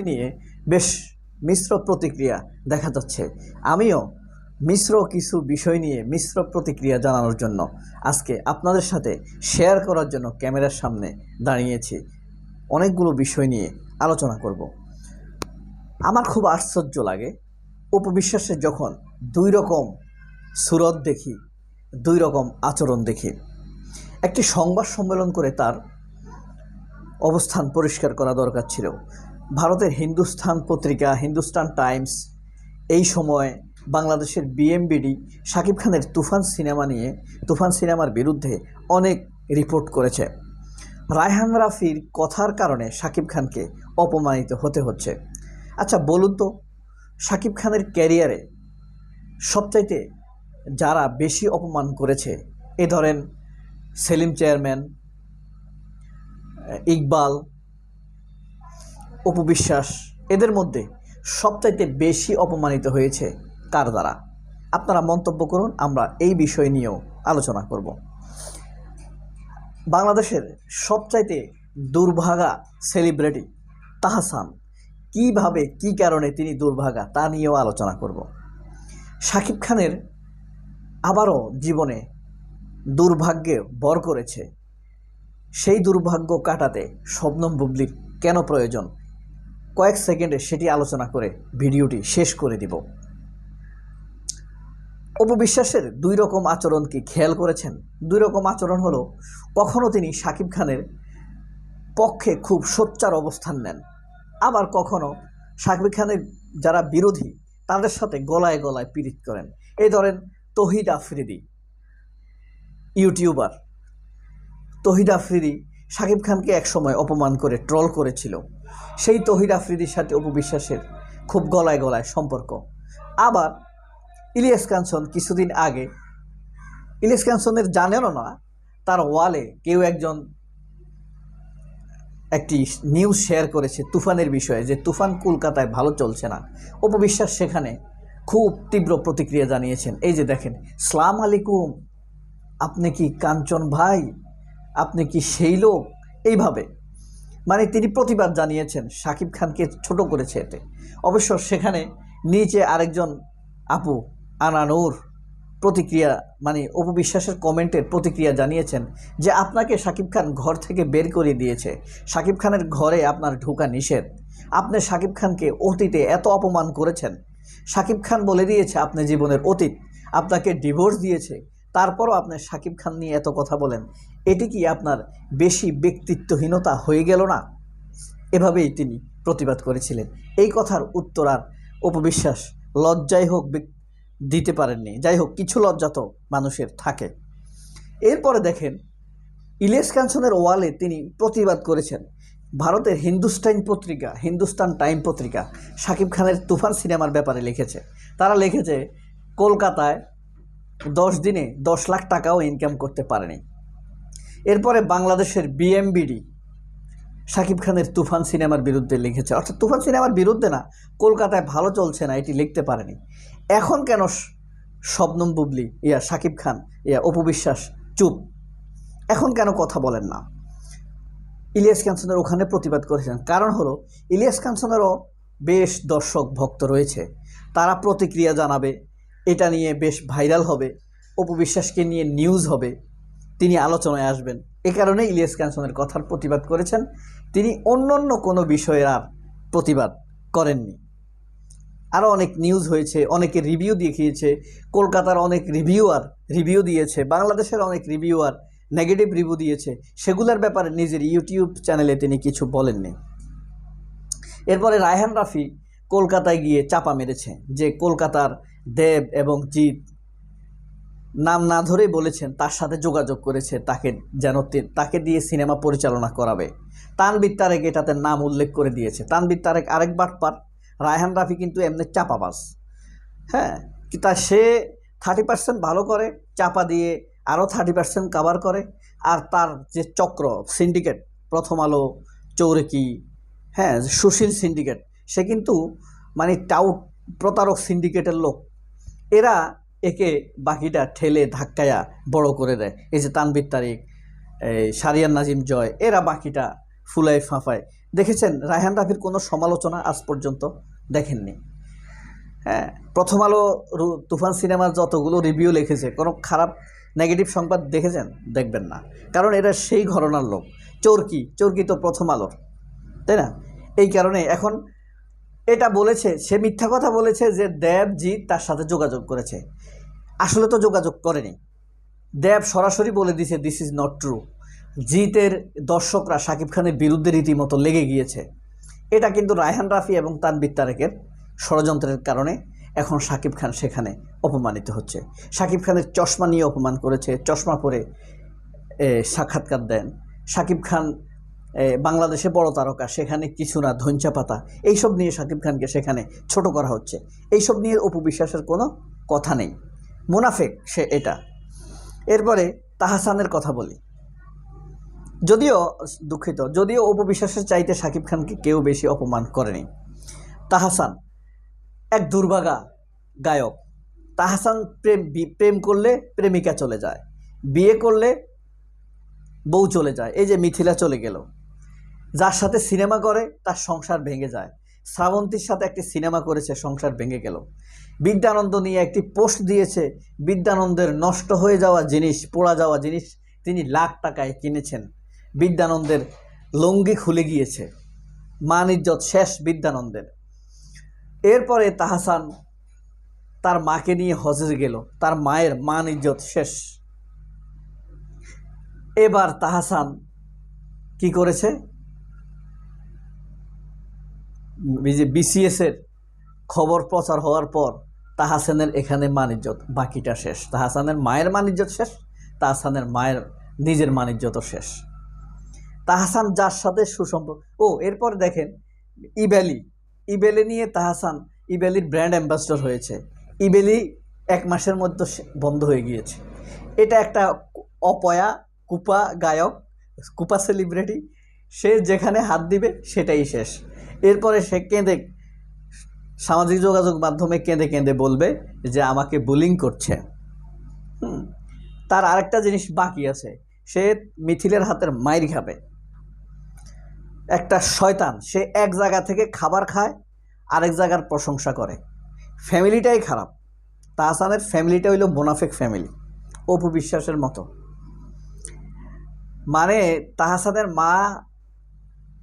নিয়ে বেশ মিশ্র প্রতিক্রিয়া দেখা যাচ্ছে। আমিও মিশ্র কিছু বিষয় নিয়ে মিশ্র প্রতিক্রিয়া জানানোর জন্য আজকে আপনাদের সাথে শেয়ার করার জন্য ক্যামেরার সামনে দাঁড়িয়েছি। অনেকগুলো বিষয় নিয়ে আলোচনা করব। আমার খুব আশ্চর্য লাগে উপবিশ্বাসের যখন দুই রকম সুরত দেখি, দুই রকম আচরণ দেখি। একটি সংবাদ সম্মেলন করে তার অবস্থান পরিষ্কার করা দরকার ছিল। ভারতের হিন্দুস্তান পত্রিকা হিন্দুস্তান টাইমস, এই সময় বাংলাদেশের বিএমবিডি শাকিব খানের তুফান সিনেমা নিয়ে, তুফান সিনেমার বিরুদ্ধে অনেক রিপোর্ট করেছে। রায়হান রাফির কথার কারণে শাকিব খানকে অপমানিত হতে হচ্ছে। আচ্ছা বলুন তো, শাকিব খানের ক্যারিয়ারে সবচাইতে যারা বেশি অপমান করেছে, এ ধরেন সেলিম চেয়ারম্যান, ইকবাল অপবিশ্বাস এদের মধ্যে সবচাইতে বেশি অপমানিত হয়েছে কার দ্বারা? আপনারা মন্তব্য করুন, আমরা এই বিষয় নিয়েও আলোচনা করব। বাংলাদেশের সবচাইতে দুর্ভাগা সেলিব্রিটি তাহসান কীভাবে, কি কারণে তিনি দুর্ভাগা তা নিয়েও আলোচনা করব। শাকিব খানের আবারও জীবনে দুর্ভাগ্যে বর করেছে। সেই দুর্ভাগ্য কাটাতে শবনম বুবলির কেন প্রয়োজন? কয়েক সেকেন্ডে সেটি আলোচনা করে ভিডিওটি শেষ করে দিব। অপবিশ্বাসের দুই রকম আচরণ কি খেয়াল করেছেন। দুই রকম আচরণ হলো, কখনো তিনি শাকিব খানের পক্ষে খুব সোচ্চার অবস্থান নেন। আবার কখনো শাকিব খানের যারা বিরোধী, তাদের সাথে গলায় গলায় পীড়িত করেন। এই ধরেন তহিদ আফ্রিদি, ইউটিউবার। তহিদ আফ্রিদি শাকিব খানকে একসময় অপমান করে ট্রল করেছিল। সেই তহিদ আফ্রিদির সাথে অপবিশ্বাসের খুব গলায় গলায় সম্পর্ক। আবার ইলিয়াস কাঞ্চন কিছুদিন আগে, ইলিয়াস কাঞ্চনের জানেনও না, তার ওয়ালে কেউ একজন একটি নিউজ শেয়ার করেছে তুফানের বিষয়ে যে তুফান কলকাতায় ভালো চলছে না। অপবিশ্বাস সেখানে খুব তীব্র প্রতিক্রিয়া জানিয়েছেন। এই যে দেখেন, সালাম আলাইকুম, আপনি কি কাঞ্চন ভাই? আপনি কি সেই লোক? এইভাবে মানে তিনি প্রতিবাদ জানিয়েছেন শাকিব খানকে ছোট করেছে এতে। অবশ্য সেখানে নিচে আরেকজন আপু, আনানুর, প্রতিক্রিয়া মানে অপবিশ্বাসের কমেন্টের প্রতিক্রিয়া জানিয়েছেন যে, আপনাকে শাকিব খান ঘর থেকে বের করে দিয়েছে। শাকিব খানের ঘরে আপনার ঢোকা নিষেধ। আপনি শাকিব খানকে অতীতে এত অপমান করেছেন। শাকিব খান বলে দিয়েছে আপনি জীবনের অতীত। আপনাকে ডিভোর্স দিয়েছে। তারপরও আপনি শাকিব খান নিয়ে এত কথা বলেন। এটি কি আপনার বেশি ব্যক্তিত্বহীনতা হয়ে গেল না? এভাবেই তিনি প্রতিবাদ করেছিলেন। এই কথার উত্তর আর উপবিশ্বাস লজ্জাই হোক দিতে পারেননি। যাই হোক, কিছু লজ্জা তো মানুষের থাকে। এরপরে দেখেন, ইলিয়াস কাঞ্চনের ওয়ালে তিনি প্রতিবাদ করেছেন। ভারতের হিন্দুস্তান পত্রিকা, হিন্দুস্তান টাইম পত্রিকা, শাকিব খানের তুফান সিনেমার ব্যাপারে লিখেছে। তারা লিখেছে, কলকাতায় দশ দিনে দশ লাখ টাকাও ইনকাম করতে পারেনি। এরপরে বাংলাদেশের বিএমবিডি শাকিব খানের তুফান সিনেমার বিরুদ্ধে লিখেছে। অর্থাৎ তুফান সিনেমার বিরুদ্ধে না, কলকাতায় ভালো চলছে না, এটি লিখতে পারেনি। এখন কেন শবনম বুবলি ইয়া শাকিব খান ইয়া অপবিশ্বাস চুপ? এখন কেন কথা বলেন না? ইলিয়াস কাঞ্চনের ওখানে প্রতিবাদ করেছেন। কারণ হলো, ইলিয়াস কাঞ্চনেরও বেশ দর্শক ভক্ত রয়েছে। তারা প্রতিক্রিয়া জানাবে, এটা নিয়ে বেশ ভাইরাল হবে অপবিশ্বাসকে নিয়ে নিউজ হবে। তিনি আলোচনায় আসবেন। এ কারণে ইলিয়াস কাঞ্চনের কথার প্রতিবাদ করেছেন। তিনি অন্য অন্য কোনো বিষয়ের আর প্রতিবাদ করেননি। আরও অনেক নিউজ হয়েছে অনেকে রিভিউ দেখিয়েছে, কলকাতার অনেক রিভিউয়ার রিভিউ দিয়েছে, বাংলাদেশের অনেক রিভিউয়ার নেগেটিভ রিভিউ দিয়েছে। সেগুলোর ব্যাপারে নিজের ইউটিউব চ্যানেলে তিনি কিছু বলেননি। এরপরে রায়হান রাফি কলকাতায় গিয়ে চাপা মেরেছে যে কলকাতার দেব এবং জিৎ নাম না ধরেই বলেছেন, তার সাথে যোগাযোগ করেছে তাকে, যেন তাকে দিয়ে সিনেমা পরিচালনা করাবে। তানবির তারেক এটাতে নাম উল্লেখ করে দিয়েছে। তানবির তারেক আরেক বাটপার রায়হান রাফি কিন্তু এমনি চাপাবাস হ্যাঁ তা সে থার্টি পার্সেন্ট ভালো করে, চাপা দিয়ে আরও থার্টি পার্সেন্ট কাভার করে, আর তার যে চক্র সিন্ডিকেট প্রথম আলো, চৌরেকি হ্যাঁ সুশীল সিন্ডিকেট সে কিন্তু মানে টাউট প্রতারক সিন্ডিকেটের লোক। এরা একে বাকিটা ঠেলে ধাক্কায়া বড় করে দেয়। এই যে তানবির তারিক এই সারিয়ান নাজিম জয়, এরা বাকিটা ফুলাই ফাঁফায়। দেখেছেন, রায়হান রাফির কোনো সমালোচনা আজ পর্যন্ত দেখেননি। হ্যাঁ প্রথম আলো তুফান সিনেমার যতগুলো রিভিউ লিখেছে, কোনো খারাপ নেগেটিভ সংবাদ দেখেছেন? দেখবেন না। কারণ এরা সেই ঘরনার লোক। চোরকি চোরকি তো প্রথম আলোর, তাই না? এই কারণে এখন এটা বলেছে, সে মিথ্যা কথা বলেছে যে দেবজিৎ তার সাথে যোগাযোগ করেছে। আসলে তো যোগাযোগ করেনি। দেব সরাসরি বলে দিছে দিস ইজ নট ট্রু জিতের দর্শকরা শাকিব খানের বিরুদ্ধে রীতিমতো লেগে গিয়েছে। এটা কিন্তু রায়হান রাফি এবং তানবির তারেকের ষড়যন্ত্রের কারণে এখন শাকিব খান সেখানে অপমানিত হচ্ছে। শাকিব খানের চশমা নিয়ে অপমান করেছে, চশমা পরে সাক্ষাৎকার দেন। শাকিব খান বাংলাদেশে বড় তারকা, সেখানে কিছু না ধঞ্চা পাতা এইসব নিয়ে শাকিব খানকে সেখানে ছোট করা হচ্ছে। এইসব নিয়ে অপবিশ্বাসের কোনো কথা নেই। মুনাফেক সে এটা। এরপরে তাহাসানের কথা বলি। যদিও দুঃখিত, যদিও অপবিশ্বাসের চাইতে শাকিব খানকে কেউ বেশি অপমান করেনি। তাহাসান এক দুর্ভাগা গায়ক। তাহাসান প্রেম প্রেম করলে প্রেমিকা চলে যায়, বিয়ে করলে বউ চলে যায়, এই যে মিথিলা চলে গেল। যার সাথে সিনেমা করে, তার সংসার ভেঙে যায়। শ্রাবন্তীর সাথে একটি সিনেমা করেছে, সংসার ভেঙে গেল। বিদ্যানন্দ নিয়ে একটি পোস্ট দিয়েছে, বিদ্যানন্দের নষ্ট হয়ে যাওয়া জিনিস, পোড়া যাওয়া জিনিস তিনি লাখ টাকায় কিনেছেন। বিদ্যানন্দের লঙ্গি খুলে গিয়েছে। মান ইজ্জত শেষ বিদ্যানন্দের। এরপরে তাহাসান তার মাকে নিয়ে হজে গেল, তার মায়ের মান ইজ্জত শেষ। এবার তাহাসান কি করেছে? বিসিএস এর খবর প্রচার হওয়ার পর তাহাসানের এখানে মানিজ্যত বাকিটা শেষ। তাহাসানের মায়ের মানিজ্যত শেষ, তাহাসানের মায়ের নিজের মানিজ্যতও শেষ। তাহাসান যার সাথে সুসম্পর্ক ও, এরপর দেখেন, ইবেলি। ইবেলি নিয়ে তাহাসান, ইবেলির ব্র্যান্ড অ্যাম্বাসডর হয়েছে। ইবেলি এক মাসের মধ্যে বন্ধ হয়ে গিয়েছে। এটা একটা অপয়া, কুপা গায়ক, কুপা সেলিব্রিটি, সে যেখানে হাত দিবে সেটাই শেষ। এরপরে সে কেঁদে, সামাজিক যোগাযোগ মাধ্যমে কেঁদে কেঁদে বলবে যে আমাকে বুলিং করছে। তার আরেকটা জিনিস বাকি আছে। সে মিথিলের হাতের মাইর খাবে। একটা শয়তান, সে এক জায়গা থেকে খাবার খায়, আরেক জায়গার প্রশংসা করে। ফ্যামিলিটাই খারাপ। তাহসানের ফ্যামিলিটা হইল মোনাফেক ফ্যামিলি, অপু বিশ্বাসের মতো। মানে তাহাসানের মা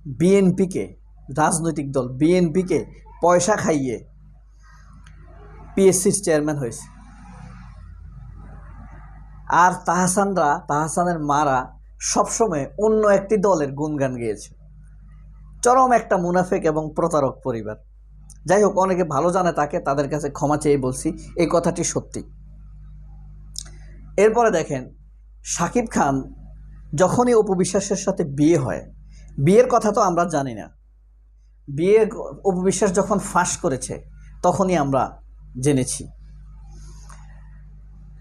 বিএনপিকে রাজনৈতিক দল, বিএনপিকে পয়সা খাইয়ে পিএসসির চেয়ারম্যান হয়েছে। আর তাহাসানরা, তাহাসানের মারা সবসময় অন্য একটি দলের গুণগান গেয়েছে। চরম একটা মুনাফেক এবং প্রতারক পরিবার। যাই হোক, অনেকে ভালো জানে তাকে, তাদের কাছে ক্ষমা চেয়ে বলছি, এই কথাটি সত্যি। এরপরে দেখেন শাকিব খান যখনই অপবিশ্বাসের সাথে বিয়ে হয়, বিয়ের কথা তো আমরা জানি না। বিয়ে, অপবিশ্বাস যখন ফাঁস করেছে, তখনই আমরা জেনেছি।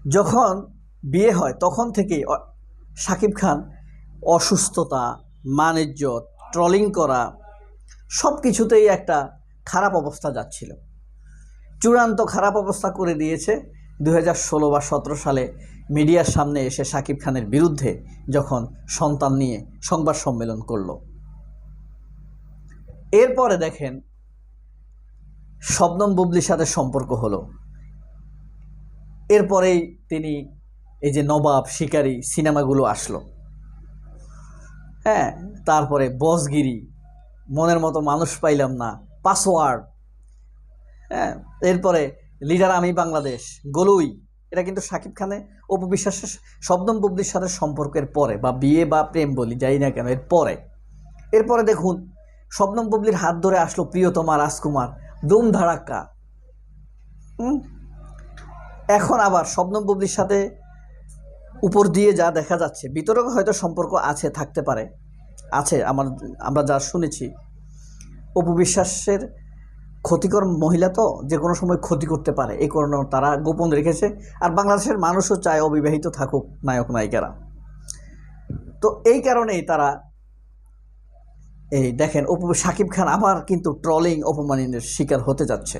যখন বিয়ে হয়, তখন থেকেই অ- শাকিব খান অসুস্থতা মানিজ্যত ট্রলিং করা সব কিছুতেই একটা খারাপ অবস্থা যাচ্ছিল। চূড়ান্ত খারাপ অবস্থা করে দিয়েছে দু হাজার ষোলো বা সতেরো সালে মিডিয়ার সামনে এসে শাকিব খানের বিরুদ্ধে যখন সন্তান নিয়ে সংবাদ সম্মেলন করল। এরপরে দেখেন শবনম বুবলির সাথে সম্পর্ক হলো। এরপরেই তিনি এই যে নবাব, শিকারী সিনেমাগুলো আসলো। হ্যাঁ তারপরে বসগিরি, মনের মতো মানুষ পাইলাম না, পাসওয়ার্ড। হ্যাঁ এরপরে লিডার আমি বাংলাদেশ, গলুই। এটা কিন্তু শাকিব খানের অপবিশ্বাসের শবনম বুবলির সাথে সম্পর্কের পরে, বা বিয়ে বা প্রেম বলি, যাই না কেন, এর পরে। এরপরে দেখুন শবনম বুবলির হাত ধরে আসলো প্রিয়তমা রাজকুমার। দুম ধাড়াক্কা। হুম? এখন আবার শবনম বুবলির সাথে উপর দিয়ে যা দেখা যাচ্ছে, বিতরক হয়তো সম্পর্ক আছে, থাকতে পারে। আছে, আমার, আমরা যা শুনেছি। অপবিশ্বাসের ক্ষতিকর মহিলা তো যে কোনো সময় ক্ষতি করতে পারে, এই কারণে তারা গোপন রেখেছে। আর বাংলাদেশের মানুষও চায় অবিবাহিত থাকুক নায়ক নায়িকারা তো এই কারণেই তারা এই দেখেন, অপু শাকিব খান আবার কিন্তু ট্রলিং অপমানের শিকার হতে যাচ্ছে।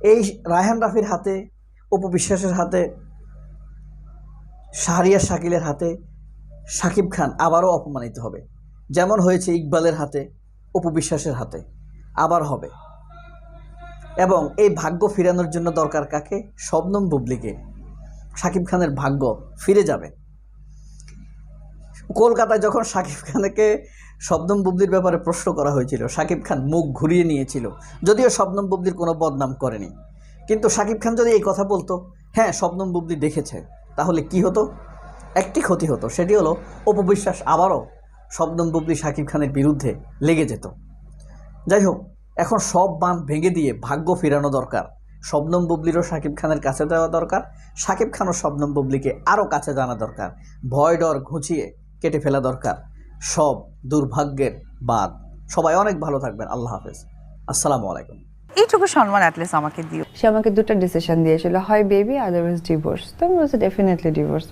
এই রায়হান রাফির হাতে, অপু বিশ্বাসের হাতে, শাহরিয়ার শাকিলের হাতে শাকিব খান আবারও অপমানিত হবে। যেমন হয়েছে ইকবালের হাতে অপবিশ্বাসের হাতে, আবার হবে। এবং এই ভাগ্য ফিরানোর জন্য দরকার কাকে? শবনম বুবলিকে। শাকিব খানের ভাগ্য ফিরে যাবে। কলকাতায় যখন শাকিব খানকে শবনম বুবলির ব্যাপারে প্রশ্ন করা হয়েছিল। শাকিব খান মুখ ঘুরিয়ে নিয়েছিল। যদিও শবনম বুবলির কোনো বদনাম করেনি। কিন্তু শাকিব খান যদি এই কথা বলতো হ্যাঁ শবনম বুবলি দেখেছে, তাহলে কি হতো? একটি ক্ষতি হতো, সেটি হলো অপবিশ্বাস আবারও শবনম বুবলি শাকিব খানের বিরুদ্ধে লেগে যেত। যাই হোক, এখন সব বাঁধ ভেঙে দিয়ে ভাগ্য ফেরানো দরকার। শবনম বুবলিরও শাকিব খানের কাছে দেওয়া দরকার। শাকিব খানও শবনম বুবলিকে আরও কাছে জানা দরকার। ভয় ডর ঘুচিয়ে কেটে ফেলা দরকার। সব দুর্ভাগ্যের বাদ। সবাই অনেক ভালো থাকবেন। আল্লাহ হাফেজ। আসসালামু আলাইকুম। এইটুকু সম্মান অ্যাটলিস্ট আমাকে দিও। সে আমাকে দুটো ডিসিশন দিয়েছিল হয় বেবি আদারওয়াইজ ডিভোর্স তো আমি বলছি ডেফিনেটলি ডিভোর্স